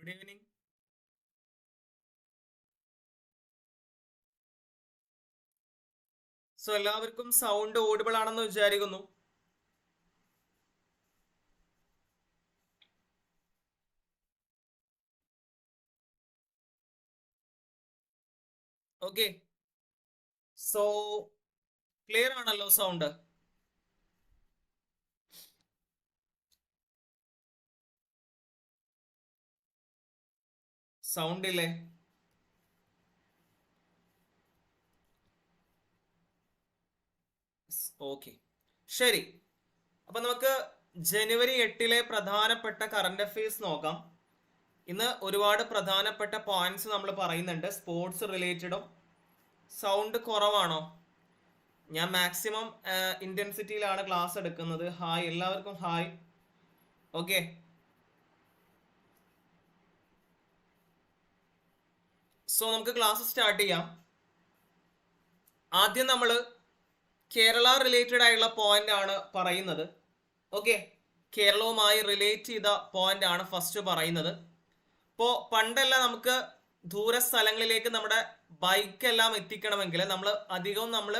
Good evening so എല്ലാവർക്കും sound audible ആണെന്ന് വിചാരിക്കുന്നു. ഓക്കെ സോ ക്ലിയർ ആണല്ലോ സൗണ്ട് സൗണ്ട് ഇല്ലേ? ഓക്കെ ശരി. അപ്പൊ നമുക്ക് ജനുവരി എട്ടിലെ പ്രധാനപ്പെട്ട കറണ്ട് അഫയേഴ്സ് നോക്കാം. ഇന്ന് ഒരുപാട് പ്രധാനപ്പെട്ട പോയിന്റ്സ് നമ്മൾ പറയുന്നുണ്ട്. സ്പോർട്സ് റിലേറ്റഡും സൗണ്ട് കുറവാണോ? ഞാൻ മാക്സിമം ഇന്റൻസിറ്റിയിലാണ് ക്ലാസ് എടുക്കുന്നത്. ഹായ് എല്ലാവർക്കും ഹായ് ഓക്കെ സോ നമുക്ക് ക്ലാസ് സ്റ്റാർട്ട് ചെയ്യാം. ആദ്യം നമ്മൾ കേരള റിലേറ്റഡ് ആയുള്ള പോയിന്റ് ആണ് പറയുന്നത്. ഓക്കെ കേരളവുമായി റിലേറ്റ് ചെയ്ത പോയിന്റ് ആണ് ഫസ്റ്റ് പറയുന്നത്. ഇപ്പോൾ പണ്ടല്ല നമുക്ക് ദൂര സ്ഥലങ്ങളിലേക്ക് നമ്മുടെ ബൈക്കെല്ലാം എത്തിക്കണമെങ്കിൽ നമ്മൾ അധികവും നമ്മൾ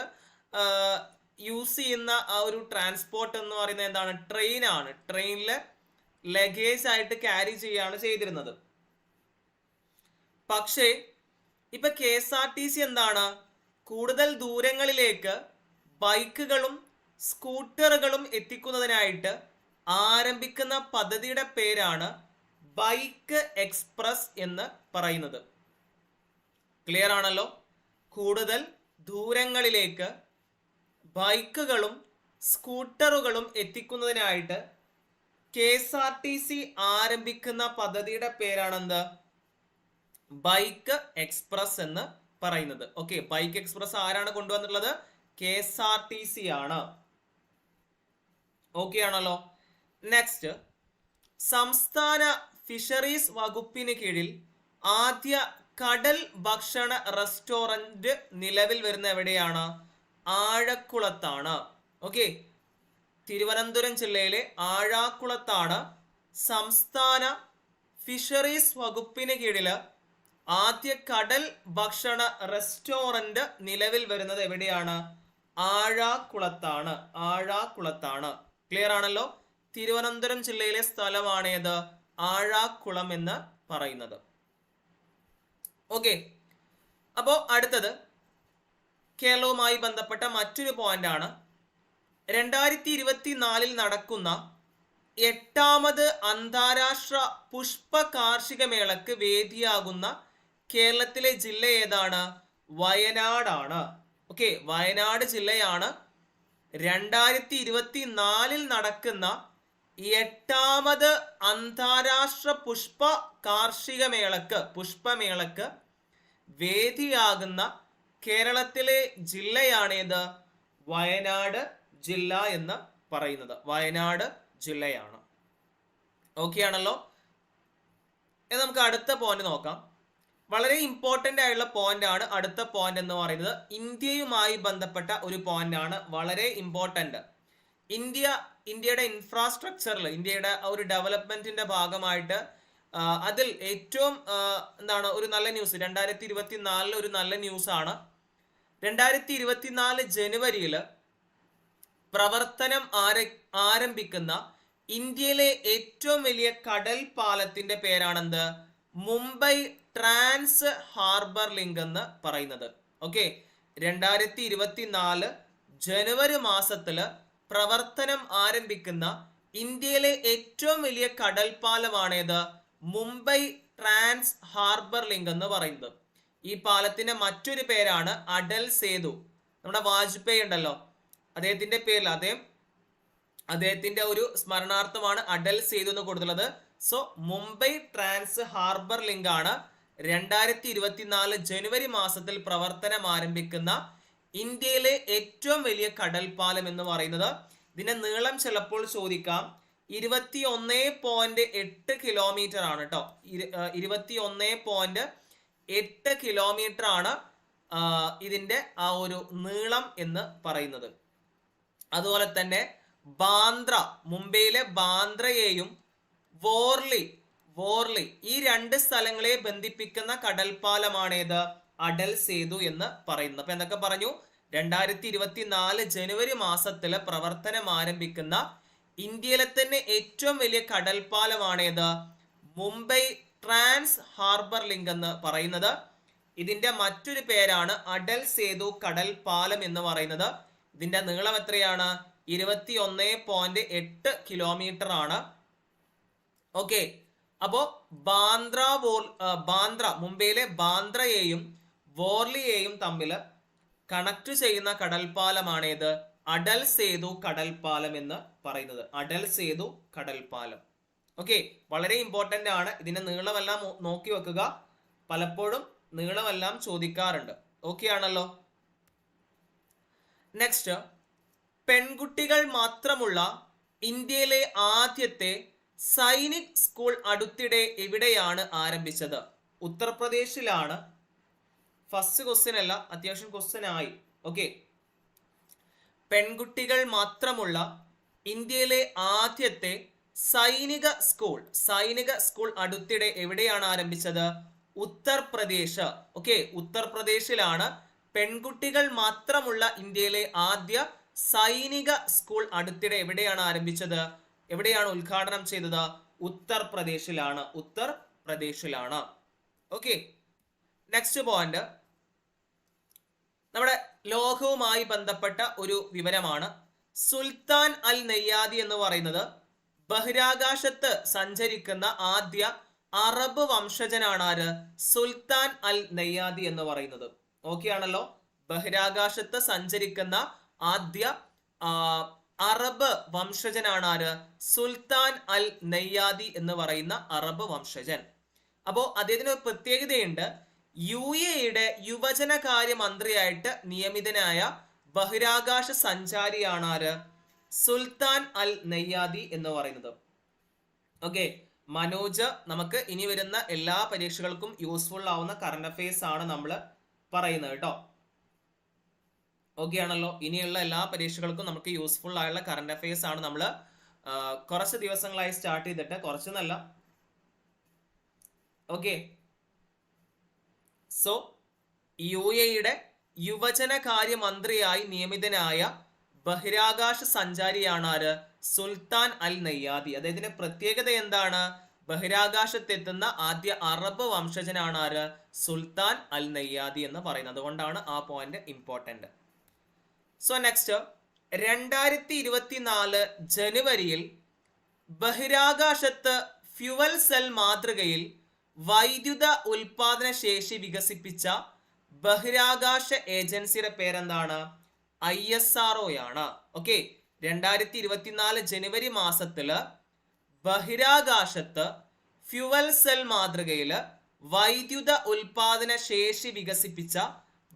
യൂസ് ചെയ്യുന്ന ആ ഒരു ട്രാൻസ്പോർട്ട് എന്ന് പറയുന്നത് എന്താണ്? ട്രെയിനാണ് ട്രെയിനിൽ ലഗേജ് ആയിട്ട് ക്യാരി ചെയ്യാണ് ചെയ്തിരുന്നത്. പക്ഷേ ഇപ്പൊ K S R T C എന്താണ്? കൂടുതൽ ദൂരങ്ങളിലേക്ക് ബൈക്കുകളും സ്കൂട്ടറുകളും എത്തിക്കുന്നതിനായിട്ട് ആരംഭിക്കുന്ന പദ്ധതിയുടെ പേരാണ് ബൈക്ക് എക്സ്പ്രസ് എന്ന് പറയുന്നത്. ക്ലിയർ ആണല്ലോ? കൂടുതൽ ദൂരങ്ങളിലേക്ക് ബൈക്കുകളും സ്കൂട്ടറുകളും എത്തിക്കുന്നതിനായിട്ട് K S R T C ആരംഭിക്കുന്ന പദ്ധതിയുടെ പേരാണെന്ത്? ബൈക്ക് എക്സ്പ്രസ് എന്ന് പറയുന്നത്. ഓക്കെ ബൈക്ക് എക്സ്പ്രസ് ആരാണ് കൊണ്ടുവന്നിട്ടുള്ളത്? K S R T C ആണ്. ഓക്കെ ആണല്ലോ. നെക്സ്റ്റ് സംസ്ഥാന ഫിഷറീസ് വകുപ്പിന് കീഴിൽ ആദ്യ കടൽ ഭക്ഷണ റെസ്റ്റോറന്റ് നിലവിൽ വരുന്ന എവിടെയാണ്? ആഴക്കുളത്താണ്. ഓക്കെ തിരുവനന്തപുരം ജില്ലയിലെ ആഴാക്കുളത്താണ് സംസ്ഥാന ഫിഷറീസ് വകുപ്പിന് കീഴിൽ ആദ്യ കടൽ ഭക്ഷണ റെസ്റ്റോറന്റ് നിലവിൽ വരുന്നത് എവിടെയാണ്? ആഴാക്കുളത്താണ്. ആഴാക്കുളത്താണ്. ക്ലിയർ ആണല്ലോ? തിരുവനന്തപുരം ജില്ലയിലെ സ്ഥലമാണേത് ആഴാക്കുളം എന്ന് പറയുന്നത്. ഓക്കെ അപ്പോ അടുത്തത്. കേരളവുമായി ബന്ധപ്പെട്ട മറ്റൊരു പോയിന്റ് ആണ്. രണ്ടായിരത്തി ഇരുപത്തിനാലിൽ നടക്കുന്ന എട്ടാമത് അന്താരാഷ്ട്ര പുഷ്പ കാർഷിക മേളക്ക് വേദിയാകുന്ന കേരളത്തിലെ ജില്ല ഏതാണ്? വയനാടാണ്. ഓക്കെ വയനാട് ജില്ലയാണ്. രണ്ടായിരത്തി ഇരുപത്തി നാലിൽ നടക്കുന്ന എട്ടാമത് അന്താരാഷ്ട്ര പുഷ്പ കാർഷിക മേളക്ക് പുഷ്പമേളക്ക് വേദിയാകുന്ന കേരളത്തിലെ ജില്ലയാണേത് വയനാട് ജില്ല എന്ന് പറയുന്നത്. വയനാട് ജില്ലയാണ്. ഓക്കെ ആണല്ലോ? നമുക്ക് അടുത്ത പോയിന്റ് നോക്കാം. വളരെ ഇമ്പോർട്ടന്റ് ആയിട്ടുള്ള പോയിന്റ് ആണ് അടുത്ത പോയിന്റ് എന്ന് പറയുന്നത്. ഇന്ത്യയുമായി ബന്ധപ്പെട്ട ഒരു പോയിന്റ് ആണ് വളരെ ഇമ്പോർട്ടന്റ് ഇന്ത്യ ഇന്ത്യയുടെ ഇൻഫ്രാസ്ട്രക്ചറിൽ ഇന്ത്യയുടെ ഒരു ഡെവലപ്മെന്റിന്റെ ഭാഗമായിട്ട് അതിൽ ഏറ്റവും എന്താണ് ഒരു നല്ല ന്യൂസ് രണ്ടായിരത്തി ഇരുപത്തി നാലിൽ ഒരു നല്ല ന്യൂസ് ആണ്. രണ്ടായിരത്തി ഇരുപത്തിനാല് ജനുവരിയിൽ പ്രവർത്തനം ആര ആരംഭിക്കുന്ന ഇന്ത്യയിലെ ഏറ്റവും വലിയ കടൽ പാലത്തിന്റെ പേരാണെന്ത്? മുംബൈ ട്രാൻസ് ഹാർബർ ലിങ്ക് എന്ന് പറയുന്നത്. ഓക്കെ? രണ്ടായിരത്തി ഇരുപത്തി നാല് ജനുവരി മാസത്തിൽ പ്രവർത്തനം ആരംഭിക്കുന്ന ഇന്ത്യയിലെ ഏറ്റവും വലിയ കടൽപ്പാലമാണേത് മുംബൈ ട്രാൻസ് ഹാർബർ ലിങ്ക് എന്ന് പറയുന്നത്. ഈ പാലത്തിന്റെ മറ്റൊരു പേരാണ് അടൽ സേതു. നമ്മുടെ വാജ്പേയി ഉണ്ടല്ലോ. അദ്ദേഹത്തിന്റെ പേരിൽ അദ്ദേഹം അദ്ദേഹത്തിന്റെ ഒരു സ്മരണാർത്ഥമാണ് അടൽ സേതു എന്ന് കൊടുത്തുള്ളത് so Mumbai trans harbour link ആണ് രണ്ടായിരത്തി ഇരുപത്തിനാല് ജനുവരി മാസത്തിൽ പ്രവർത്തനം ആരംഭിക്കുന്ന ഇന്ത്യയിലെ ഏറ്റവും വലിയ കടൽ പാലം എന്ന് പറയുന്നത്. ഇതിന്റെ നീളം ചിലപ്പോൾ ചോദിക്കാം. ഇരുപത്തി ഒന്നേ പോയിന്റ് എട്ട് കിലോമീറ്റർ ആണ് കേട്ടോ ഇരുപത്തി ഒന്നേ പോയിന്റ് എട്ട് കിലോമീറ്റർ ആണ് ഇതിന്റെ ആ ഒരു നീളം എന്ന് പറയുന്നത്. അതുപോലെ തന്നെ ബാന്ദ്ര മുംബൈയിലെ ബാന്ദ്രയെയും വോർലി വോർലി ഈ രണ്ട് സ്ഥലങ്ങളെ ബന്ധിപ്പിക്കുന്ന കടൽപ്പാലമാണേത്. അടൽ സേതു എന്ന് പറയുന്നത് അപ്പൊ എന്തൊക്കെ പറഞ്ഞു? രണ്ടായിരത്തി ഇരുപത്തി നാല് ജനുവരി മാസത്തിൽ പ്രവർത്തനം ആരംഭിക്കുന്ന ഇന്ത്യയിലെ തന്നെ ഏറ്റവും വലിയ കടൽപ്പാലമാണേത്. മുംബൈ ട്രാൻസ് ഹാർബർ ലിങ്ക് എന്ന് പറയുന്നത്. ഇതിന്റെ മറ്റൊരു പേരാണ് അടൽ സേതു കടൽ പാലം എന്ന് പറയുന്നത്. ഇതിന്റെ നീളം എത്രയാണ്? ഇരുപത്തി ഒന്ന് പോയിന്റ് എട്ട് കിലോമീറ്റർ ആണ് ഓക്കെ. അപ്പോ ബാന്ദ്ര വോർ ബാന്ദ്ര മുംബൈയിലെ ബാന്ദ്രയെയും വോർലിയെയും തമ്മിൽ കണക്ട് ചെയ്യുന്ന കടൽപ്പാലമാണേത്? അടൽ സേതു കടൽപ്പാലം എന്ന് പറയുന്നത്. അടൽ സേതു കടൽപ്പാലം. ഓക്കെ വളരെ ഇമ്പോർട്ടന്റ് ആണ്. ഇതിന്റെ നീളമെല്ലാം നോക്കി വെക്കുക. പലപ്പോഴും നീളമെല്ലാം ചോദിക്കാറുണ്ട്. ഓക്കെ ആണല്ലോ. നെക്സ്റ്റ് പെൺകുട്ടികൾ മാത്രമുള്ള ഇന്ത്യയിലെ ആദ്യത്തെ സൈനിക് സ്കൂൾ അടുത്തിടെ എവിടെയാണ് ആരംഭിച്ചത്? ഉത്തർപ്രദേശിലാണ്. ഫസ്റ്റ് ക്വസ്റ്റ്യൻ അല്ല അത്യാവശ്യം ക്വസ്റ്റ്യൻ ആയി. ഓക്കെ പെൺകുട്ടികൾ മാത്രമുള്ള ഇന്ത്യയിലെ ആദ്യത്തെ സൈനിക സ്കൂൾ സൈനിക സ്കൂൾ അടുത്തിടെ എവിടെയാണ് ആരംഭിച്ചത്? ഉത്തർപ്രദേശ്. ഓക്കെ ഉത്തർപ്രദേശിലാണ് പെൺകുട്ടികൾ മാത്രമുള്ള ഇന്ത്യയിലെ ആദ്യ സൈനിക സ്കൂൾ അടുത്തിടെ എവിടെയാണ് ആരംഭിച്ചത്? എവിടെയാണ് ഉദ്ഘാടനം ചെയ്തത്? ഉത്തർപ്രദേശിലാണ്. ഉത്തർപ്രദേശിലാണ്. ഓക്കെ നെക്സ്റ്റ് പോയിന്റ് നമ്മുടെ ലോകവുമായി ബന്ധപ്പെട്ട ഒരു വിവരമാണ്. സുൽത്താൻ അൽ നെയ്യാദി എന്ന് പറയുന്നത് ബഹിരാകാശത്ത് സഞ്ചരിക്കുന്ന ആദ്യ അറബ് വംശജനാണ് ആര്? സുൽത്താൻ അൽ നെയ്യാദി എന്ന് പറയുന്നത്. ഓക്കെ ആണല്ലോ? ബഹിരാകാശത്ത് സഞ്ചരിക്കുന്ന ആദ്യ അറബ് വംശജനാണ് ആര്? സുൽത്താൻ അൽ നെയ്യാദി എന്ന് പറയുന്ന അറബ് വംശജൻ. അപ്പോൾ അദ്ദേഹത്തിന് ഒരു പ്രത്യേകതയുണ്ട്. യു എയുടെ യുവജനകാര്യ മന്ത്രിയായിട്ട് നിയമിതനായ ബഹിരാകാശ സഞ്ചാരിയാണ് ആര്? സുൽത്താൻ അൽ നെയ്യാദി എന്ന് പറയുന്നത്. ഓക്കെ മനോജ് നമുക്ക് ഇനി വരുന്ന എല്ലാ പരീക്ഷകൾക്കും യൂസ്ഫുൾ ആവുന്ന കറണ്ട് അഫയേഴ്സ് ആണ് നമ്മൾ പറയുന്നത് കേട്ടോ. ഓക്കെ ആണല്ലോ. ഇനിയുള്ള എല്ലാ പരീക്ഷകൾക്കും നമുക്ക് യൂസ്ഫുൾ ആയുള്ള കറണ്ട് അഫയേഴ്സ് ആണ് നമ്മൾ കുറച്ച് ദിവസങ്ങളായി സ്റ്റാർട്ട് ചെയ്തിട്ട് കുറച്ചെന്നല്ല ഓക്കെ സോ യു എയുടെ യുവജനകാര്യ മന്ത്രിയായി നിയമിതനായ ബഹിരാകാശ സഞ്ചാരിയാണ് ആര്? സുൽത്താൻ അൽ നെയ്യാദി. അദ്ദേഹത്തിന്റെ പ്രത്യേകത എന്താണ്? ബഹിരാകാശത്തെത്തുന്ന ആദ്യ അറബ് വംശജനാണ് ആര്? സുൽത്താൻ അൽ നയ്യാദി എന്ന് പറയുന്നത്. അതുകൊണ്ടാണ് ആ പോയിന്റ് ഇമ്പോർട്ടന്റ് സോ നെക്സ്റ്റ് രണ്ടായിരത്തി ഇരുപത്തി നാല് ജനുവരിയിൽ ബഹിരാകാശത്ത് ഫ്യുവൽ സെൽ മാതൃകയിൽ വൈദ്യുത ഉൽപാദന ശേഷി വികസിപ്പിച്ച ബഹിരാകാശ ഏജൻസിയുടെ പേരെന്താണ്? ഐ എസ് ആർ ആണ്. ഓക്കെ രണ്ടായിരത്തി ഇരുപത്തിനാല് ജനുവരി മാസത്തിൽ ബഹിരാകാശത്ത് ഫ്യുവൽ സെൽ മാതൃകയിൽ വൈദ്യുത ഉൽപാദന ശേഷി വികസിപ്പിച്ച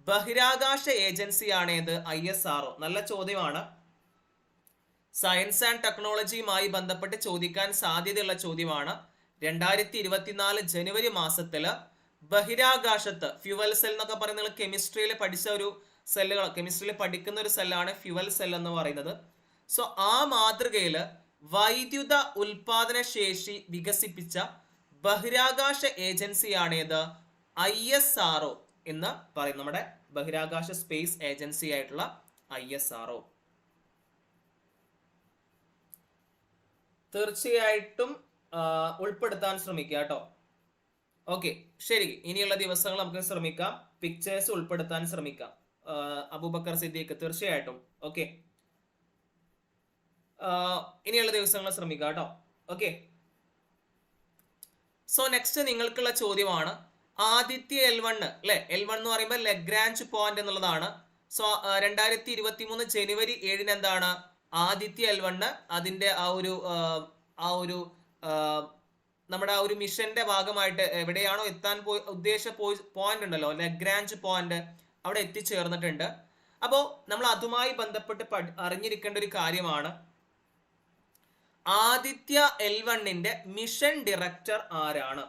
ബഹിരാകാശ ഏജൻസിയാണ് ഏത് ഐ എസ് ആർ നല്ല ചോദ്യമാണ്. സയൻസ് ആൻഡ് ടെക്നോളജിയുമായി ബന്ധപ്പെട്ട് ചോദിക്കാൻ സാധ്യതയുള്ള ചോദ്യമാണ്. രണ്ടായിരത്തി ഇരുപത്തിനാല് ജനുവരി മാസത്തിൽ ബഹിരാകാശത്ത് ഫ്യുവൽ സെൽ എന്നൊക്കെ പറയുന്നത് കെമിസ്ട്രിയിൽ പഠിച്ച ഒരു സെല്ലുകൾ കെമിസ്ട്രിയിൽ പഠിക്കുന്ന ഒരു സെല്ലാണ് ഫ്യുവൽ സെൽ എന്ന് പറയുന്നത്. സോ ആ മാതൃകയിൽ വൈദ്യുത ഉൽപാദന ശേഷി വികസിപ്പിച്ച ബഹിരാകാശ ഏജൻസിയാണേത് ഐ എസ് ആർ എന്ന് പറയും. നമ്മുടെ ബഹിരാകാശ സ്പേസ് ഏജൻസി ആയിട്ടുള്ള ഐ എസ് ആർ ഒ. തീർച്ചയായിട്ടും ഉൾപ്പെടുത്താൻ ശ്രമിക്കുക കേട്ടോ. ഓക്കെ ശരി. ഇനിയുള്ള ദിവസങ്ങൾ നമുക്ക് ശ്രമിക്കാം. പിക്ചേഴ്സ് ഉൾപ്പെടുത്താൻ ശ്രമിക്കാം. അബൂബക്കർ സിദ്ദീഖ് തീർച്ചയായിട്ടും. ഓക്കെ. ഇനിയുള്ള ദിവസങ്ങൾ ശ്രമിക്കാം കേട്ടോ. ഓക്കെ. സോ നെക്സ്റ്റ് നിങ്ങൾക്കുള്ള ചോദ്യമാണ് ആദിത്യ എൽ വണ് അല്ലെ എൽ വൺ എന്ന് പറയുമ്പോൾ ലെഗ്രാഞ്ച് പോയിന്റ് എന്നുള്ളതാണ്. സോ രണ്ടായിരത്തി ഇരുപത്തി മൂന്ന് ജനുവരി ഏഴിന് എന്താണ്? ആദിത്യ എൽ വണ് അതിന്റെ ആ ഒരു ആ, ഒരു നമ്മുടെ ആ ഒരു മിഷന്റെ ഭാഗമായിട്ട് എവിടെയാണോ എത്താൻ പോയി ഉദ്ദേശ പോയിന്റ് ഉണ്ടല്ലോ ലഗ്രാഞ്ച് പോയിന്റ് അവിടെ എത്തിച്ചേർന്നിട്ടുണ്ട്. അപ്പോൾ നമ്മൾ അതുമായി ബന്ധപ്പെട്ട് അറിഞ്ഞിരിക്കേണ്ട ഒരു കാര്യമാണ്. ആദിത്യ എൽ വണ്ണിന്റെ മിഷൻ ഡയറക്ടർ ആരാണ്?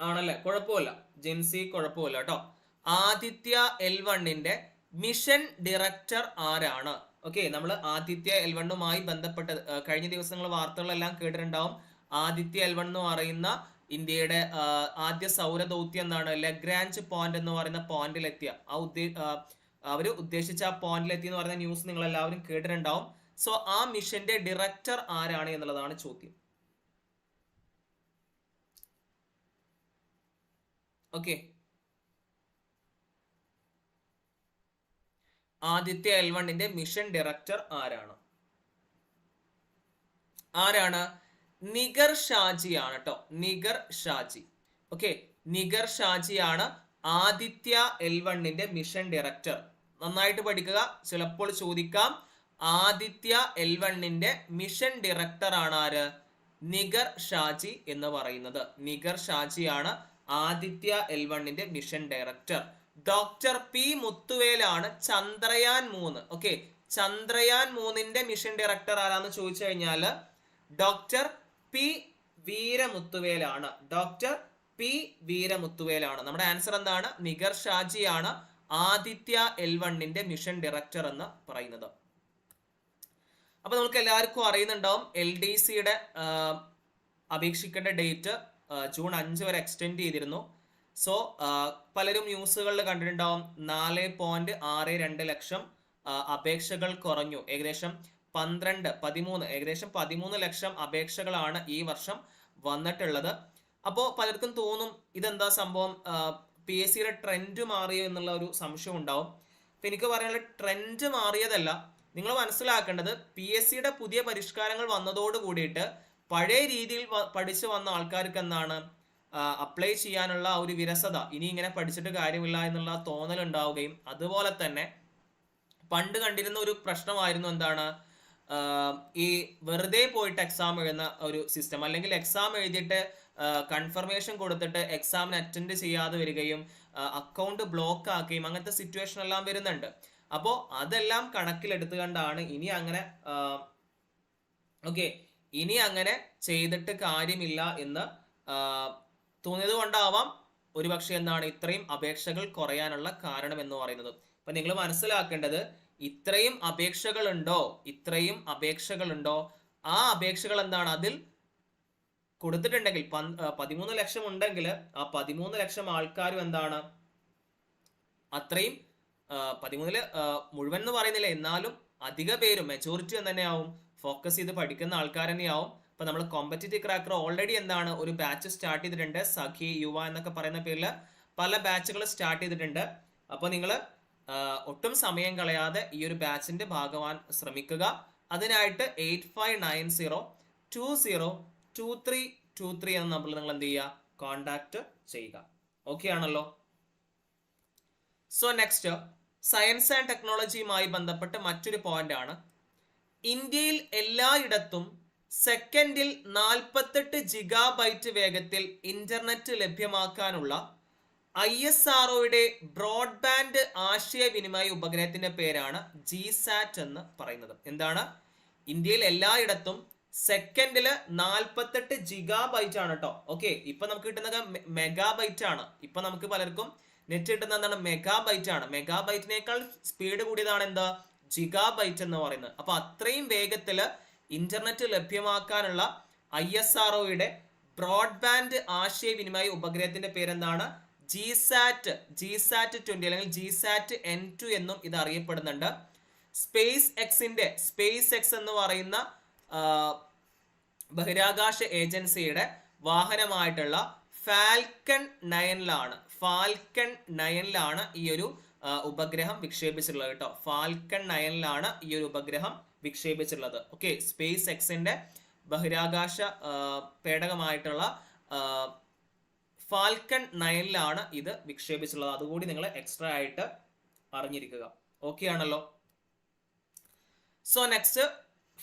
ആണല്ലേ? കുഴപ്പമില്ല. ജിൻസി കുഴപ്പമില്ല കേട്ടോ. ആദിത്യ എൽ വണ്ണിന്റെ മിഷൻ ഡയറക്ടർ ആരാണ്? ഓക്കെ നമ്മൾ ആദിത്യ എൽ വണ്ണുമായി ബന്ധപ്പെട്ടത് കഴിഞ്ഞ ദിവസങ്ങൾ വാർത്തകളെല്ലാം കേട്ടിട്ടുണ്ടാവും. ആദിത്യ എൽ വൺ എന്ന് പറയുന്ന ഇന്ത്യയുടെ ആദ്യ സൗരദൗത്യം എന്നാണ് ലഗ്രാഞ്ച് പോയിന്റ് എന്ന് പറയുന്ന പോയിന്റിലെത്തിയ ആ ഉദ്ദേ അവർ ഉദ്ദേശിച്ച ആ പോയിന്റിലെത്തി എന്ന് പറയുന്ന ന്യൂസ് നിങ്ങൾ എല്ലാവരും കേട്ടിട്ടുണ്ടാവും. സോ ആ മിഷന്റെ ഡയറക്ടർ ആരാണ് എന്നുള്ളതാണ് ചോദ്യം. ഓക്കെ ആദിത്യ എൽ വണ്ണിന്റെ മിഷൻ ഡയറക്ടർ ആരാണ്? ആരാണ്? നിഗർ ഷാജി ആണ് കേട്ടോ നിഗർ ഷാജി. ഓക്കെ നിഗർ ഷാജിയാണ് ആദിത്യ എൽ വണ്ണിന്റെ മിഷൻ ഡയറക്ടർ നന്നായിട്ട് പഠിക്കുക. ചിലപ്പോൾ ചോദിക്കാം. ആദിത്യ എൽ വണ്ണിന്റെ മിഷൻ ഡയറക്ടർ ആണ് ആര്? നിഗർ ഷാജി എന്ന് പറയുന്നത്. നിഗർ ഷാജിയാണ് ആദിത്യ എൽ വണ്ണിന്റെ മിഷൻ ഡയറക്ടർ ഡോക്ടർ പി മുത്തുവേലാണ് ചന്ദ്രയാൻ മൂന്ന്. ഓക്കെ ചന്ദ്രയാൻ മൂന്നിന്റെ മിഷൻ ഡയറക്ടർ ആരാന്ന് ചോദിച്ചു കഴിഞ്ഞാൽ ഡോക്ടർ പി വീരമുത്തുവേലാണ്. ഡോക്ടർ പി വീരമുത്തുവേലാണ്. നമ്മുടെ ആൻസർ എന്താണ്? നിഗർ ഷാജിയാണ് ആദിത്യ എൽ വണ്ണിന്റെ മിഷൻ ഡയറക്ടർ എന്ന് പറയുന്നത്. അപ്പൊ നമുക്ക് എല്ലാവർക്കും അറിയുന്നുണ്ടാവും എൽ ഡി സിയുടെ അപേക്ഷിക്കേണ്ട ഡേറ്റ് ജൂൺ അഞ്ച് വരെ എക്സ്റ്റെൻഡ് ചെയ്തിരുന്നു. സോ പലരും ന്യൂസുകളിൽ കണ്ടിട്ടുണ്ടാവും നാല് പോയിന്റ് ആറ് രണ്ട് ലക്ഷം അപേക്ഷകൾ കുറഞ്ഞു. ഏകദേശം പന്ത്രണ്ട് പതിമൂന്ന് ഏകദേശം പതിമൂന്ന് ലക്ഷം അപേക്ഷകളാണ് ഈ വർഷം വന്നിട്ടുള്ളത്. അപ്പോൾ പലർക്കും തോന്നും ഇതെന്താ സംഭവം? പി എസ് സിയുടെ ട്രെൻഡ് മാറിയോ എന്നുള്ള ഒരു സംശയം ഉണ്ടാവും. അപ്പം എനിക്ക് പറയാനുള്ള ട്രെൻഡ് മാറിയതല്ല. നിങ്ങൾ മനസ്സിലാക്കേണ്ടത് പി എസ് സിയുടെ പുതിയ പരിഷ്കാരങ്ങൾ വന്നതോട് കൂടിയിട്ട് പഴയ രീതിയിൽ പഠിച്ചു വന്ന ആൾക്കാർക്ക് എന്താണ് അപ്ലൈ ചെയ്യാനുള്ള ഒരു വിരസത. ഇനി ഇങ്ങനെ പഠിച്ചിട്ട് കാര്യമില്ല എന്നുള്ള തോന്നൽ ഉണ്ടാവുകയും അതുപോലെ തന്നെ പണ്ട് കണ്ടിരുന്ന ഒരു പ്രശ്നമായിരുന്നു എന്താണ് ഈ വെറുതെ പോയിട്ട് എക്സാം എഴുതുന്ന ഒരു സിസ്റ്റം അല്ലെങ്കിൽ എക്സാം എഴുതിയിട്ട് കൺഫർമേഷൻ കൊടുത്തിട്ട് എക്സാമിന് അറ്റൻഡ് ചെയ്യാതെ വരികയും അക്കൗണ്ട് ബ്ലോക്ക് ആക്കുകയും അങ്ങനത്തെ സിറ്റുവേഷൻ എല്ലാം വരുന്നുണ്ട്. അപ്പോൾ അതെല്ലാം കണക്കിലെടുത്തുകൊണ്ടാണ് ഇനി അങ്ങനെ ഓക്കെ ഇനി അങ്ങനെ ചെയ്തിട്ട് കാര്യമില്ല എന്ന് തോന്നിയത് കൊണ്ടാവാം. ഒരുപക്ഷെ എന്താണ് ഇത്രയും അപേക്ഷകൾ കുറയാനുള്ള കാരണം എന്ന് പറയുന്നത്. അപ്പൊ നിങ്ങൾ മനസ്സിലാക്കേണ്ടത് ഇത്രയും അപേക്ഷകൾ ഉണ്ടോ ഇത്രയും അപേക്ഷകൾ ഉണ്ടോ ആ അപേക്ഷകൾ എന്താണ്? അതിൽ കൊടുത്തിട്ടുണ്ടെങ്കിൽ പതിമൂന്ന് ലക്ഷം ഉണ്ടെങ്കിൽ ആ പതിമൂന്ന് ലക്ഷം ആൾക്കാരും എന്താണ്? അത്രയും പതിമൂന്നിൽ മുഴുവൻ എന്ന് പറയുന്നില്ല. എന്നാലും അധിക പേരും മെജോറിറ്റി തന്നെയാവും. ഫോക്കസ് ചെയ്ത് പഠിക്കുന്ന ആൾക്കാർ തന്നെയാവും. ഇപ്പൊ നമ്മൾ കോമ്പറ്റേറ്റീവ് ക്രാക്കർ ഓൾറെഡി എന്താണ് ഒരു ബാച്ച് സ്റ്റാർട്ട് ചെയ്തിട്ടുണ്ട്. സഖി യുവ എന്നൊക്കെ പറയുന്ന പേരിൽ പല ബാച്ചുകൾ സ്റ്റാർട്ട് ചെയ്തിട്ടുണ്ട്. അപ്പോൾ നിങ്ങൾ ഒട്ടും സമയം കളയാതെ ഈ ഒരു ബാച്ചിന്റെ ഭാഗമാൻ ശ്രമിക്കുക. അതിനായിട്ട് eight five nine zero two zero two three two three എന്ന നമ്പറിൽ നിങ്ങൾ എന്ത് ചെയ്യുക? കോണ്ടാക്ട് ചെയ്യുക. ഓക്കെ ആണല്ലോ? സോ നെക്സ്റ്റ് സയൻസ് ആൻഡ് ടെക്നോളജിയുമായി ബന്ധപ്പെട്ട് മറ്റൊരു പോയിന്റ് ആണ്. ഇന്ത്യയിൽ എല്ലായിടത്തും സെക്കൻഡിൽ നാൽപ്പത്തെട്ട് ജിഗാബൈറ്റ് വേഗത്തിൽ ഇന്റർനെറ്റ് ലഭ്യമാക്കാനുള്ള ഐ എസ് ആർഒയുടെ ബ്രോഡ്ബാൻഡ് ആശയവിനിമയ ഉപഗ്രഹത്തിന്റെ പേരാണ് ജി സാറ്റ് എന്ന് പറയുന്നത്. എന്താണ്? ഇന്ത്യയിൽ എല്ലായിടത്തും സെക്കൻഡിൽ നാൽപ്പത്തെട്ട് ജിഗാബൈറ്റ് ആണ് കേട്ടോ ഓക്കെ ഇപ്പൊ നമുക്ക് കിട്ടുന്നത് മെഗാബൈറ്റ് ആണ്. ഇപ്പൊ നമുക്ക് പലർക്കും നെറ്റ് കിട്ടുന്ന എന്താണ്? മെഗാബൈറ്റ് ആണ്. മെഗാബൈറ്റിനേക്കാൾ സ്പീഡ് കൂടിയതാണ് എന്താ? ജിഗാബൈറ്റ് എന്ന് പറയുന്നത്. അപ്പൊ അത്രയും വേഗത്തിൽ ഇന്റർനെറ്റ് ലഭ്യമാക്കാനുള്ള ഐ എസ് ആർ ഒയുടെ ബ്രോഡ്ബാൻഡ് ആശയവിനിമയ ഉപഗ്രഹത്തിന്റെ പേരെന്താണ്? ജിസാറ്റ് ജിസാറ്റ് ട്വന്റി അല്ലെങ്കിൽ ജിസാറ്റ് എൻ ടു എന്നും ഇത് അറിയപ്പെടുന്നുണ്ട്. സ്പേസ് എക്സിന്റെ സ്പേസ് എക്സ് എന്ന് പറയുന്ന ബഹിരാകാശ ഏജൻസിയുടെ വാഹനമായിട്ടുള്ള ഫാൽക്കൺ നയനിലാണ് ഫാൽക്കൺ നയനിലാണ് ഈ ഒരു ഉപഗ്രഹം വിക്ഷേപിച്ചിട്ടുള്ളത് കേട്ടോ. ഫാൽക്കൺ നയനിലാണ് ഈ ഒരു ഉപഗ്രഹം വിക്ഷേപിച്ചിട്ടുള്ളത്. ഓക്കെ സ്പേസ് എക്സിന്റെ ബഹിരാകാശ പേടകമായിട്ടുള്ള ഫാൽക്കൺ നയനിലാണ് ഇത് വിക്ഷേപിച്ചിട്ടുള്ളത്. അതുകൂടി നിങ്ങൾ എക്സ്ട്രാ ആയിട്ട് അറിഞ്ഞിരിക്കുക. ഓക്കെ ആണല്ലോ? സോ നെക്സ്റ്റ്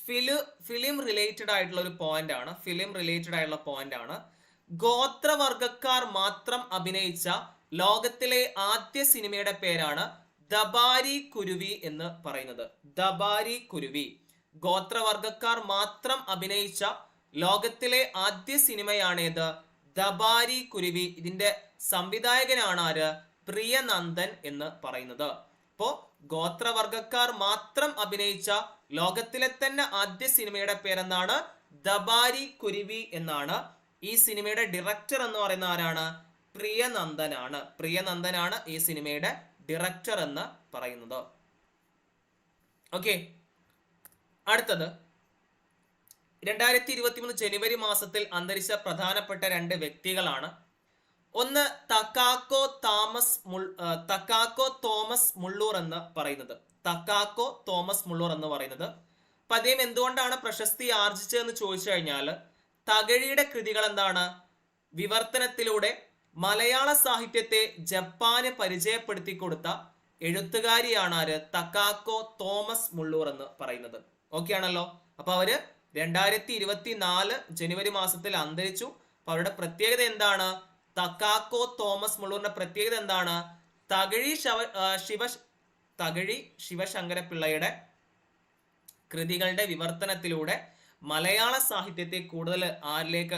ഫിലി ഫിലിം റിലേറ്റഡ് ആയിട്ടുള്ള ഒരു പോയിന്റ് ആണ്. ഫിലിം റിലേറ്റഡ് ആയിട്ടുള്ള പോയിന്റ് ആണ്. ഗോത്രവർഗക്കാർ മാത്രം അഭിനയിച്ച ലോകത്തിലെ ആദ്യ സിനിമയുടെ പേരാണ് ദബാരി കുരുവി എന്ന് പറയുന്നത്. ദബാരി കുരുവി. ഗോത്രവർഗക്കാർ മാത്രം അഭിനയിച്ച ലോകത്തിലെ ആദ്യ സിനിമയാണേത് ദബാരി കുരുവി. ഇതിന്റെ സംവിധായകനാണ് ആര് പ്രിയനന്ദൻ എന്ന് പറയുന്നത്. അപ്പോ ഗോത്രവർഗക്കാർ മാത്രം അഭിനയിച്ച ലോകത്തിലെ തന്നെ ആദ്യ സിനിമയുടെ പേരെന്താണ്? ദബാരി കുരുവി എന്നാണ് ഈ സിനിമയുടെ ഡയറക്ടർ എന്ന് പറയുന്ന ആരാണ്? പ്രിയനന്ദനാണ്. പ്രിയനന്ദനാണ് ഈ സിനിമയുടെ ഡയറക്ടർ എന്ന് പറയുന്നത്. ഓക്കെ അടുത്തത്. രണ്ടായിരത്തി ഇരുപത്തി മൂന്ന് ജനുവരി മാസത്തിൽ അന്തരിച്ച പ്രധാനപ്പെട്ട രണ്ട് വ്യക്തികളാണ്. ഒന്ന് തക്കാക്കോ താമസ് മുൾ തക്കാക്കോ തോമസ് മുള്ളൂർ എന്ന് പറയുന്നത്. തക്കാക്കോ തോമസ് മുള്ളൂർ എന്ന് പറയുന്നത്. അപ്പൊ അദ്ദേഹം എന്തുകൊണ്ടാണ് പ്രശസ്തി ആർജിച്ചതെന്ന് ചോദിച്ചു കഴിഞ്ഞാൽ തകഴിയുടെ കൃതികൾ എന്താണ്? വിവർത്തനത്തിലൂടെ മലയാള സാഹിത്യത്തെ ജപ്പാന് പരിചയപ്പെടുത്തി കൊടുത്ത എഴുത്തുകാരിയാണ് ആര്? തക്കാക്കോ തോമസ് മുള്ളൂർ എന്ന് പറയുന്നത്. ഓക്കെ ആണല്ലോ? അപ്പൊ അവർ രണ്ടായിരത്തി ഇരുപത്തി നാല് ജനുവരി മാസത്തിൽ അന്തരിച്ചു. അപ്പൊ അവരുടെ പ്രത്യേകത എന്താണ്? തക്കാക്കോ തോമസ് മുള്ളൂറിന്റെ പ്രത്യേകത എന്താണ്? തകഴി ശവ ശിവ തകഴി ശിവശങ്കരപിള്ളയുടെ കൃതികളുടെ വിവർത്തനത്തിലൂടെ മലയാള സാഹിത്യത്തെ കൂടുതൽ ആരിലേക്ക്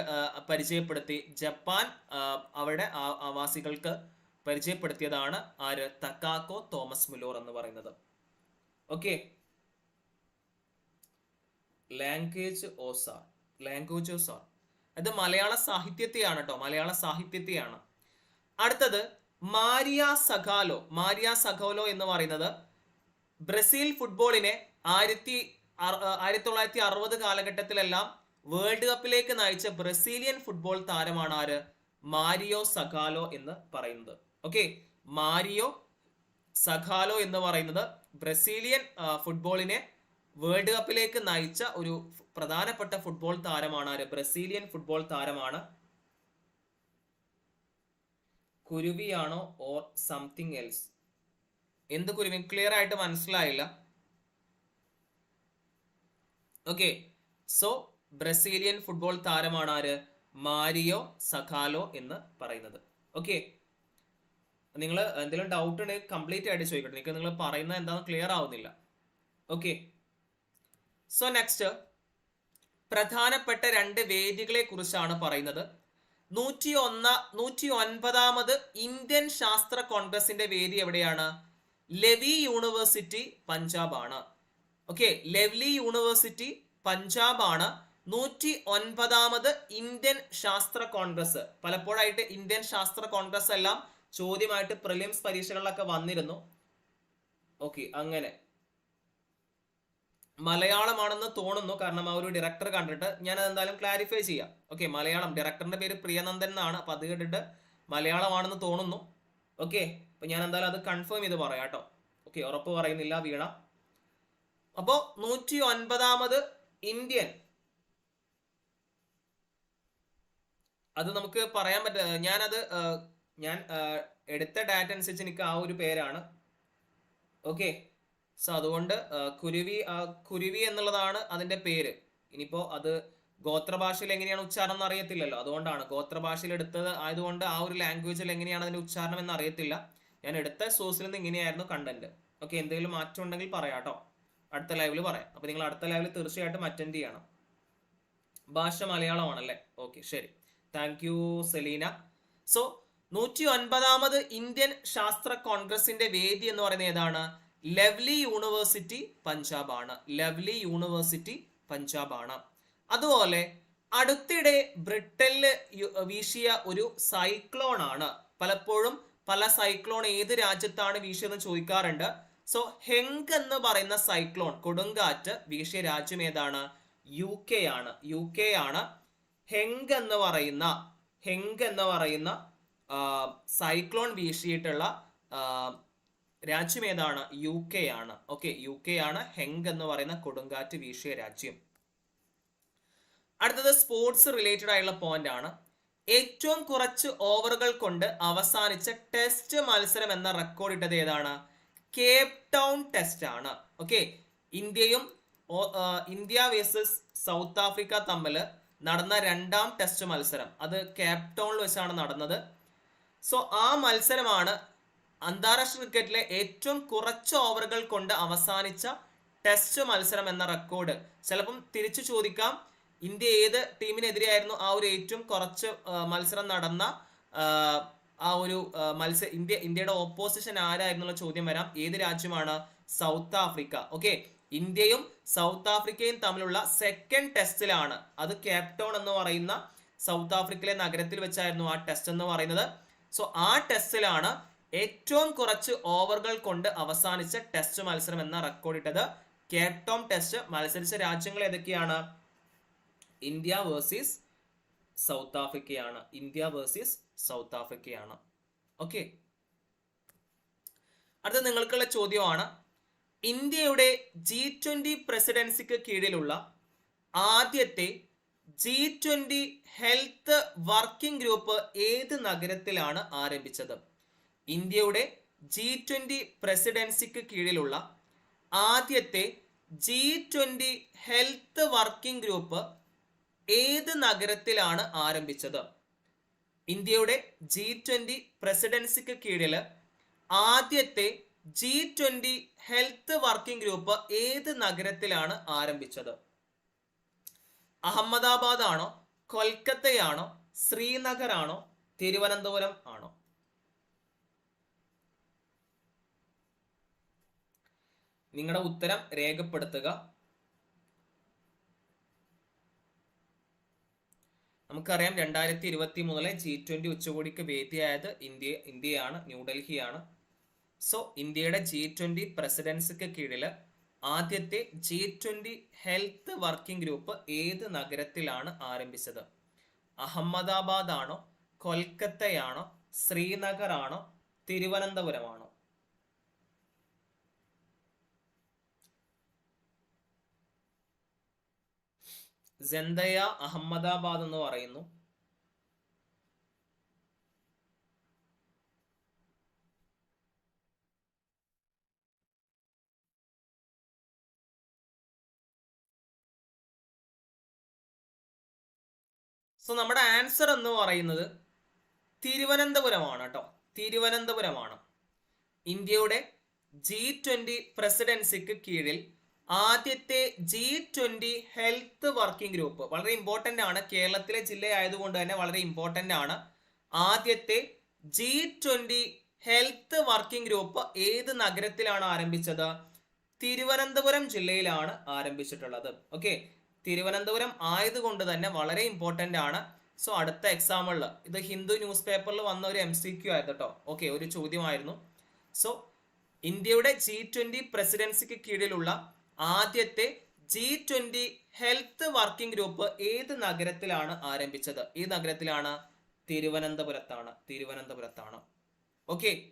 പരിചയപ്പെടുത്തി ജപ്പാൻ അവിടെ ആവാസികൾക്ക് പരിചയപ്പെടുത്തിയതാണ് ആര്? തക്കാക്കോ തോമസ് മുലോർ എന്ന് പറയുന്നത്. ഓക്കെ. ലാംഗ്വേജ് ഓസാർ ലാംഗ്വേജ് ഓസാർ അത് മലയാള സാഹിത്യത്തെയാണ് കേട്ടോ മലയാള സാഹിത്യത്തെയാണ്. അടുത്തത് മാരിയ സഖാലോ. മാരിയ സഖാലോ എന്ന് പറയുന്നത് ബ്രസീൽ ഫുട്ബോളിനെ ആയിരത്തി ആയിരത്തി തൊള്ളായിരത്തി അറുപത് കാലഘട്ടത്തിലെല്ലാം വേൾഡ് കപ്പിലേക്ക് നയിച്ച ബ്രസീലിയൻ ഫുട്ബോൾ താരമാണ് ആര്? മാരിയോ സഖാലോ എന്ന് പറയുന്നത്. ഓക്കെ മാരിയോ സഖാലോ എന്ന് പറയുന്നത് ബ്രസീലിയൻ ഫുട്ബോളിനെ വേൾഡ് കപ്പിലേക്ക് നയിച്ച ഒരു പ്രധാനപ്പെട്ട ഫുട്ബോൾ താരമാണ് ആര്? ബ്രസീലിയൻ ഫുട്ബോൾ താരമാണ്. കുരുവിയാണോ ഓർ സംതിങ് എൽസ്? എന്ത് കുരുവി? ക്ലിയർ ആയിട്ട് മനസ്സിലായില്ല. ഓക്കെ സോ ബ്രസീലിയൻ ഫുട്ബോൾ താരമാണ് ആര്? മാരിയോ സഖാലോ എന്ന് പറയുന്നത്. ഓക്കെ നിങ്ങൾ എന്തെങ്കിലും ഡൗട്ട് ഉണ്ടെങ്കിൽ കംപ്ലീറ്റ് ആയിട്ട് ചോദിക്കട്ടെ. നിങ്ങൾക്ക് നിങ്ങൾ പറയുന്നത് എന്താണെന്ന് ക്ലിയർ ആവുന്നില്ല. ഓക്കെ സോ നെക്സ്റ്റ് പ്രധാനപ്പെട്ട രണ്ട് വേദികളെ കുറിച്ചാണ് പറയുന്നത്. നൂറ്റി ഒന്ന നൂറ്റി ഒൻപതാമത് ഇന്ത്യൻ ശാസ്ത്ര കോൺഗ്രസിന്റെ വേദി എവിടെയാണ്? ലെവി യൂണിവേഴ്സിറ്റി പഞ്ചാബാണ് ഓക്കെ ലെവ്ലി യൂണിവേഴ്സിറ്റി പഞ്ചാബാണ് നൂറ്റി ഒൻപതാമത് ഇന്ത്യൻ ശാസ്ത്ര കോൺഗ്രസ്. പലപ്പോഴായിട്ട് ഇന്ത്യൻ ശാസ്ത്ര കോൺഗ്രസ് എല്ലാം ചോദ്യമായിട്ട് പ്രിലിംസ് പരീക്ഷകളിലൊക്കെ വന്നിരുന്നു. ഓക്കെ അങ്ങനെ. മലയാളമാണെന്ന് തോന്നുന്നു കാരണം ആ ഒരു ഡയറക്ടർ കണ്ടിട്ട്. ഞാൻ അതെന്തായാലും ക്ലാരിഫൈ ചെയ്യാം. ഓക്കെ മലയാളം. ഡയറക്ടറിന്റെ പേര് പ്രിയനന്ദൻ എന്നാണ്. അപ്പൊ അത് കേട്ടിട്ട് മലയാളമാണെന്ന് തോന്നുന്നു. ഓക്കെ അപ്പൊ ഞാൻ എന്തായാലും അത് കൺഫേം ചെയ്ത് പറയാം കേട്ടോ. ഓക്കെ ഉറപ്പ് പറയുന്നില്ല വീണ. അപ്പോ നൂറ്റി ഒൻപതാമത് ഇന്ത്യൻ. അത് നമുക്ക് പറയാൻ പറ്റ ഞാനത് ഞാൻ എടുത്ത ഡാറ്റ അനുസരിച്ച് എനിക്ക് ആ ഒരു പേരാണ്. ഓക്കെ. സോ അതുകൊണ്ട് കുരുവി കുരുവി എന്നുള്ളതാണ് അതിന്റെ പേര്. ഇനിയിപ്പോ അത് ഗോത്രഭാഷയിൽ എങ്ങനെയാണ് ഉച്ചാരണം എന്ന് അറിയത്തില്ലല്ലോ. അതുകൊണ്ടാണ് ഗോത്രഭാഷയിൽ എടുത്തത് ആയതുകൊണ്ട് ആ ഒരു ലാംഗ്വേജിൽ എങ്ങനെയാണ് അതിന്റെ ഉച്ചാരണം എന്ന് അറിയത്തില്ല. ഞാൻ എടുത്ത സോഴ്സിൽ നിന്ന് ഇങ്ങനെയായിരുന്നു കണ്ടന്റ് ഓക്കെ എന്തെങ്കിലും മാറ്റം ഉണ്ടെങ്കിൽ പറയാം കേട്ടോ അടുത്ത ലൈവിൽ പറയാം. അപ്പോൾ നിങ്ങൾ അടുത്ത ലൈവിൽ തീർച്ചയായിട്ടും അറ്റൻഡ് ചെയ്യണം. ഭാഷ മലയാളമാണല്ലേ? ഓക്കെ ശരി. Thank you Selina. സോ നൂറ്റി ഒൻപതാമത് ഇന്ത്യൻ ശാസ്ത്ര കോൺഗ്രസിന്റെ വേദി എന്ന് പറയുന്നത് ഏതാണ്? ലവ്ലി യൂണിവേഴ്സിറ്റി പഞ്ചാബാണ്. ലവ്ലി യൂണിവേഴ്സിറ്റി പഞ്ചാബാണ്. അതുപോലെ അടുത്തിടെ ബ്രിട്ടനിൽ വീശിയ ഒരു സൈക്ലോൺ ആണ് പലപ്പോഴും പല സൈക്ലോൺ ഏത് രാജ്യത്താണ് വീശിയതെന്ന് ചോദിക്കാറുണ്ട്. സോ ഹെങ്ക് എന്ന് പറയുന്ന സൈക്ലോൺ കൊടുങ്കാറ്റ് വീശിയ രാജ്യം ഏതാണ്? യു കെ ആണ്. യു കെ ആണ് ഹെങ്ക് എന്ന് പറയുന്ന ഹെങ്ക് എന്ന് പറയുന്ന സൈക്ലോൺ വീശിയിട്ടുള്ള രാജ്യം ഏതാണ്? യു കെ ആണ്. ഓക്കെ യു കെ ആണ് ഹെങ്ക് എന്ന് പറയുന്ന കൊടുങ്കാറ്റ് വീശിയ രാജ്യം. അടുത്തത് സ്പോർട്സ് റിലേറ്റഡ് ആയിട്ടുള്ള പോയിന്റ് ആണ്. ഏറ്റവും കുറച്ച് ഓവറുകൾ കൊണ്ട് അവസാനിച്ച ടെസ്റ്റ് മത്സരം എന്ന റെക്കോർഡ് ഇട്ടത് ഏതാണ്? കേപ്പ് ടൗൺ ടെസ്റ്റ് ആണ്. ഓക്കെ ഇന്ത്യയും ഇന്ത്യ വേഴ്സസ് സൗത്ത് ആഫ്രിക്ക തമ്മിൽ നടന്ന രണ്ടാം ടെസ്റ്റ് മത്സരം. അത് കേപ് ടൗണിൽ വെച്ചാണ് നടന്നത്. സോ ആ മത്സരമാണ് അന്താരാഷ്ട്ര ക്രിക്കറ്റിലെ ഏറ്റവും കുറച്ച് ഓവറുകൾ കൊണ്ട് അവസാനിച്ച ടെസ്റ്റ് മത്സരം എന്ന റെക്കോർഡ് ചിലപ്പം തിരിച്ചു ചോദിക്കാം ഇന്ത്യ ഏത് ടീമിനെതിരെയായിരുന്നു ആ ഒരു ഏറ്റവും കുറച്ച് മത്സരം നടന്ന ആ, ഒരു മത്സര ഇന്ത്യ ഇന്ത്യയുടെ ഓപ്പോസിഷൻ ആരായിരുന്നുള്ള ചോദ്യം വരാം. ഏത് രാജ്യമാണ് സൗത്ത് ആഫ്രിക്ക? ഓക്കെ ഇന്ത്യയും സൗത്ത് ആഫ്രിക്കയും തമ്മിലുള്ള സെക്കൻഡ് ടെസ്റ്റിലാണ് അത് ക്യാപ്റ്റോൺ എന്ന് പറയുന്ന സൗത്ത് ആഫ്രിക്കയിലെ നഗരത്തിൽ വെച്ചായിരുന്നു ആ ടെസ്റ്റ് എന്ന് പറയുന്നത്. സോ ആ ടെസ്റ്റിലാണ് ഏറ്റവും കുറച്ച് ഓവറുകൾ കൊണ്ട് അവസാനിച്ച ടെസ്റ്റ് മത്സരം എന്ന റെക്കോർഡ് ഇട്ടത്. കേപ്ടോം ടെസ്റ്റ് മത്സരിച്ച രാജ്യങ്ങൾ ഏതൊക്കെയാണ്? ഇന്ത്യ വേഴ്സസ് സൗത്ത് ആഫ്രിക്കയാണ്. ഇന്ത്യ വേഴ്സസ് സൗത്ത് ആഫ്രിക്കയാണ്. ഓക്കെ അടുത്ത നിങ്ങൾക്കുള്ള ചോദ്യമാണ്. ഇന്ത്യയുടെ ജി ട്വന്റി പ്രസിഡൻസിക്ക് കീഴിലുള്ള ആദ്യത്തെ G twenty health working group ഏത് നഗരത്തിലാണ് ആരംഭിച്ചത്? ഇന്ത്യയുടെ ജി ട്വന്റി പ്രസിഡൻസിക്ക് കീഴിലുള്ള ആദ്യത്തെ G twenty health working group ഏത് നഗരത്തിലാണ് ആരംഭിച്ചത്? ഇന്ത്യയുടെ ജി ട്വന്റി പ്രസിഡൻസിക്ക് കീഴിൽ ആദ്യത്തെ G twenty health working group ഏത് നഗരത്തിലാണ് ആരംഭിച്ചത്? അഹമ്മദാബാദ് ആണോ കൊൽക്കത്തയാണോ ശ്രീനഗർ ആണോ തിരുവനന്തപുരം ആണോ? നിങ്ങളുടെ ഉത്തരം രേഖപ്പെടുത്തുക. നമുക്കറിയാം രണ്ടായിരത്തി ഇരുപത്തി മൂന്നിലെ ജി ട്വന്റി ഉച്ചകോടിക്ക് വേദിയായത് ഇന്ത്യ ഇന്ത്യയാണ് ന്യൂഡൽഹിയാണ് സോ ഇന്ത്യയുടെ ജി ട്വന്റി പ്രസിഡൻസിക്ക് കീഴിൽ ആദ്യത്തെ G twenty health working group ഏത് നഗരത്തിലാണ് ആരംഭിച്ചത്? അഹമ്മദാബാദ് ആണോ കൊൽക്കത്തയാണോ ശ്രീനഗറാണോ തിരുവനന്തപുരമാണോ? സെന്തയ അഹമ്മദാബാദ് എന്ന് പറയുന്നു. സോ നമ്മുടെ ആൻസർ എന്ന് പറയുന്നത് തിരുവനന്തപുരമാണ് കേട്ടോ തിരുവനന്തപുരമാണ്. ഇന്ത്യയുടെ ജി ട്വന്റി പ്രസിഡൻസിക്ക് കീഴിൽ ആദ്യത്തെ G twenty health working group. വളരെ ഇമ്പോർട്ടന്റ് ആണ്. കേരളത്തിലെ ജില്ലയായതുകൊണ്ട് തന്നെ വളരെ ഇമ്പോർട്ടന്റ് ആണ്. ആദ്യത്തെ G twenty health working group ഏത് നഗരത്തിലാണ് ആരംഭിച്ചത്? തിരുവനന്തപുരം ജില്ലയിലാണ് ആരംഭിച്ചിട്ടുള്ളത്. ഓക്കെ? തിരുവനന്തപുരം ആയതുകൊണ്ട് തന്നെ വളരെ ഇമ്പോർട്ടന്റ് ആണ്. സോ അടുത്ത എക്സാമ്പിളിൽ ഇത് ഹിന്ദു ന്യൂസ് പേപ്പറിൽ വന്ന ഒരു എം സി ക്യു ആയിരുന്നു കേട്ടോ ഓക്കെ ഒരു ചോദ്യമായിരുന്നു. സോ ഇന്ത്യയുടെ ജി ട്വന്റി പ്രസിഡൻസിക്ക് കീഴിലുള്ള ആദ്യത്തെ G twenty health working group ഏത് നഗരത്തിലാണ് ആരംഭിച്ചത്? ഈ നഗരത്തിലാണ് തിരുവനന്തപുരത്താണ്. തിരുവനന്തപുരത്താണ്. ഓക്കെ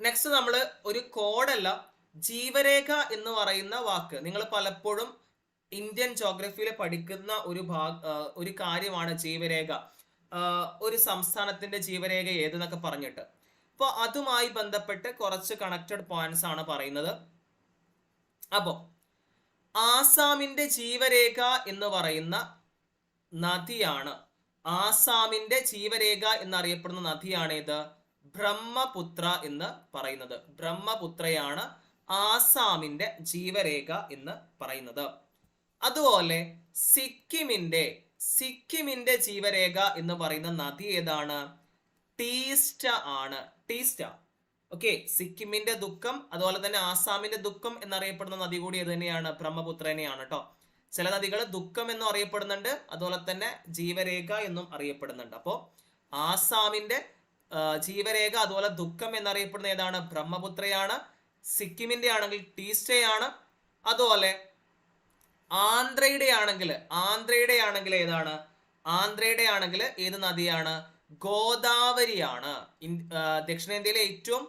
നെക്സ്റ്റ് നമ്മൾ ഒരു കോഡല്ല ജീവരേഖ എന്ന് പറയുന്ന വാക്ക്. നിങ്ങൾ പലപ്പോഴും ഇന്ത്യൻ ജോഗ്രഫിയിൽ പഠിക്കുന്ന ഒരു ഭാഗ ഒരു കാര്യമാണ് ജീവരേഖ. ഒരു സംസ്ഥാനത്തിന്റെ ജീവരേഖ ഏതെന്നൊക്കെ പറഞ്ഞിട്ട്. അപ്പോൾ അതുമായി ബന്ധപ്പെട്ട് കുറച്ച് കണക്റ്റഡ് പോയിന്റ്സ് ആണ് പറയുന്നത്. അപ്പോൾ ആസാമിന്റെ ജീവരേഖ എന്ന് പറയുന്ന നദിയാണ്. ആസാമിന്റെ ജീവരേഖ എന്നറിയപ്പെടുന്ന നദിയാണ് ഇത് ബ്രഹ്മപുത്ര എന്ന് പറയുന്നത്. ബ്രഹ്മപുത്രയാണ് ആസാമിന്റെ ജീവരേഖ എന്ന് പറയുന്നത്. അതുപോലെ സിക്കിമിന്റെ സിക്കിമിന്റെ ജീവരേഖ എന്ന് പറയുന്ന നദി ഏതാണ്? ടീസ്റ്റ ആണ്. ടീസ്റ്റ. ഓക്കെ സിക്കിമിന്റെ ദുഃഖം അതുപോലെ തന്നെ ആസാമിന്റെ ദുഃഖം എന്നറിയപ്പെടുന്ന നദി കൂടി ഇത് തന്നെയാണ് ബ്രഹ്മപുത്രനെയാണ് കേട്ടോ ചില നദികൾ ദുഃഖം എന്നും അറിയപ്പെടുന്നുണ്ട് അതുപോലെ തന്നെ ജീവരേഖ എന്നും അറിയപ്പെടുന്നുണ്ട്. അപ്പോൾ ആസാമിന്റെ ജീവരേഖ അതുപോലെ ദുഃഖം എന്നറിയപ്പെടുന്ന ഏതാണ്? ബ്രഹ്മപുത്രയാണ്. സിക്കിമിന്റെ ആണെങ്കിൽ ടീസ്റ്റയാണ്. അതുപോലെ ആന്ധ്രയുടെ ആണെങ്കിൽ ആന്ധ്രയുടെ ആണെങ്കിൽ ഏതാണ്? ആന്ധ്രയുടെ ആണെങ്കിൽ ഏത് നദിയാണ്? ഗോദാവരിയാണ്. ദക്ഷിണേന്ത്യയിലെ ഏറ്റവും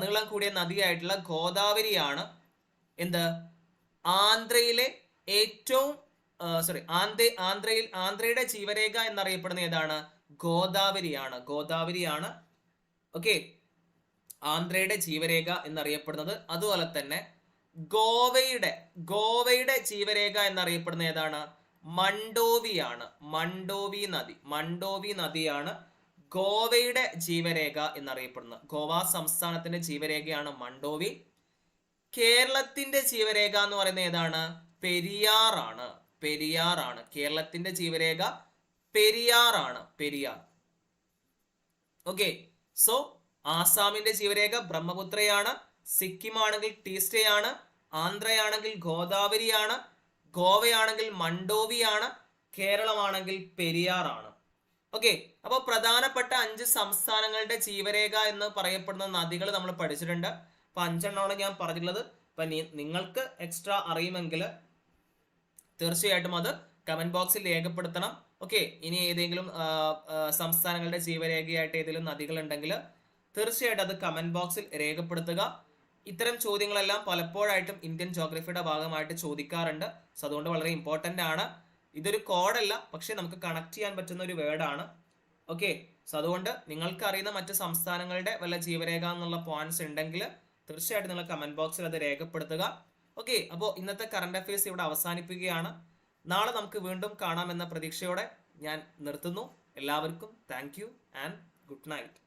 നീളം കൂടിയ നദിയായിട്ടുള്ള ഗോദാവരിയാണ് എന്ത്? ആന്ധ്രയിലെ ഏറ്റവും സോറി ആന്ധ്ര ആന്ധ്രയിൽ ആന്ധ്രയുടെ ജീവരേഖ എന്നറിയപ്പെടുന്ന ഏതാണ്? ഗോദാവരിയാണ്. ഗോദാവരിയാണ് ഓക്കെ ആന്ധ്രയുടെ ജീവരേഖ എന്നറിയപ്പെടുന്നത്. അതുപോലെ തന്നെ ഗോവയുടെ ഗോവയുടെ ജീവരേഖ എന്നറിയപ്പെടുന്ന ഏതാണ്? മണ്ടോവിയാണ് മണ്ടോവി നദി. മണ്ടോവി നദിയാണ് ഗോവയുടെ ജീവരേഖ എന്നറിയപ്പെടുന്നത്. ഗോവ സംസ്ഥാനത്തിന്റെ ജീവരേഖയാണ് മണ്ടോവി കേരളത്തിന്റെ ജീവരേഖ എന്ന് പറയുന്നത് ഏതാണ്? പെരിയാറാണ്. പെരിയാറാണ്. കേരളത്തിന്റെ ജീവരേഖ പെരിയാറാണ്. പെരിയാർ. ഓക്കെ സോ ആസാമിന്റെ ജീവരേഖ ബ്രഹ്മപുത്രയാണ്. സിക്കിം ആണെങ്കിൽ ടീസ്റ്റയാണ്. ആന്ധ്രയാണെങ്കിൽ ഗോദാവരിയാണ്. ഗോവയാണെങ്കിൽ മണ്ടോവിയാണ് കേരളമാണെങ്കിൽ പെരിയാറാണ്. ഓക്കെ അപ്പോൾ പ്രധാനപ്പെട്ട അഞ്ച് സംസ്ഥാനങ്ങളുടെ ജീവരേഖ എന്ന് പറയപ്പെടുന്ന നദികൾ നമ്മൾ പഠിച്ചിട്ടുണ്ട്. അപ്പൊ അഞ്ചെണ്ണമാണ് ഞാൻ പറഞ്ഞിട്ടുള്ളത്. അപ്പൊ നിങ്ങൾക്ക് എക്സ്ട്രാ അറിയുമെങ്കിൽ തീർച്ചയായിട്ടും അത് കമന്റ് ബോക്സിൽ രേഖപ്പെടുത്തണം. ഓക്കെ ഇനി ഏതെങ്കിലും സംസ്ഥാനങ്ങളുടെ ജീവരേഖയായിട്ട് ഏതെങ്കിലും നദികൾ ഉണ്ടെങ്കിൽ തീർച്ചയായിട്ടും അത് കമന്റ് ബോക്സിൽ രേഖപ്പെടുത്തുക. ഇത്തരം ചോദ്യങ്ങളെല്ലാം പലപ്പോഴായിട്ടും ഇന്ത്യൻ ജോഗ്രഫിയുടെ ഭാഗമായിട്ട് ചോദിക്കാറുണ്ട്. സോ അതുകൊണ്ട് വളരെ ഇമ്പോർട്ടന്റ് ആണ്. ഇതൊരു കോഡല്ല പക്ഷെ നമുക്ക് കണക്ട് ചെയ്യാൻ പറ്റുന്ന ഒരു വേർഡാണ് ഓക്കെ സോ അതുകൊണ്ട് നിങ്ങൾക്ക് അറിയുന്ന മറ്റ് സംസ്ഥാനങ്ങളുടെ വല്ല ജീവരേഖ എന്നുള്ള പോയിന്റ്സ് ഉണ്ടെങ്കിൽ തീർച്ചയായിട്ടും നിങ്ങൾ കമന്റ് ബോക്സിൽ അത് രേഖപ്പെടുത്തുക. ഓക്കെ അപ്പോൾ ഇന്നത്തെ കറണ്ട് അഫയേഴ്സ് ഇവിടെ അവസാനിപ്പിക്കുകയാണ്. നാളെ നമുക്ക് വീണ്ടും കാണാമെന്ന പ്രതീക്ഷയോടെ ഞാൻ നിർത്തുന്നു. എല്ലാവർക്കും thank you and good night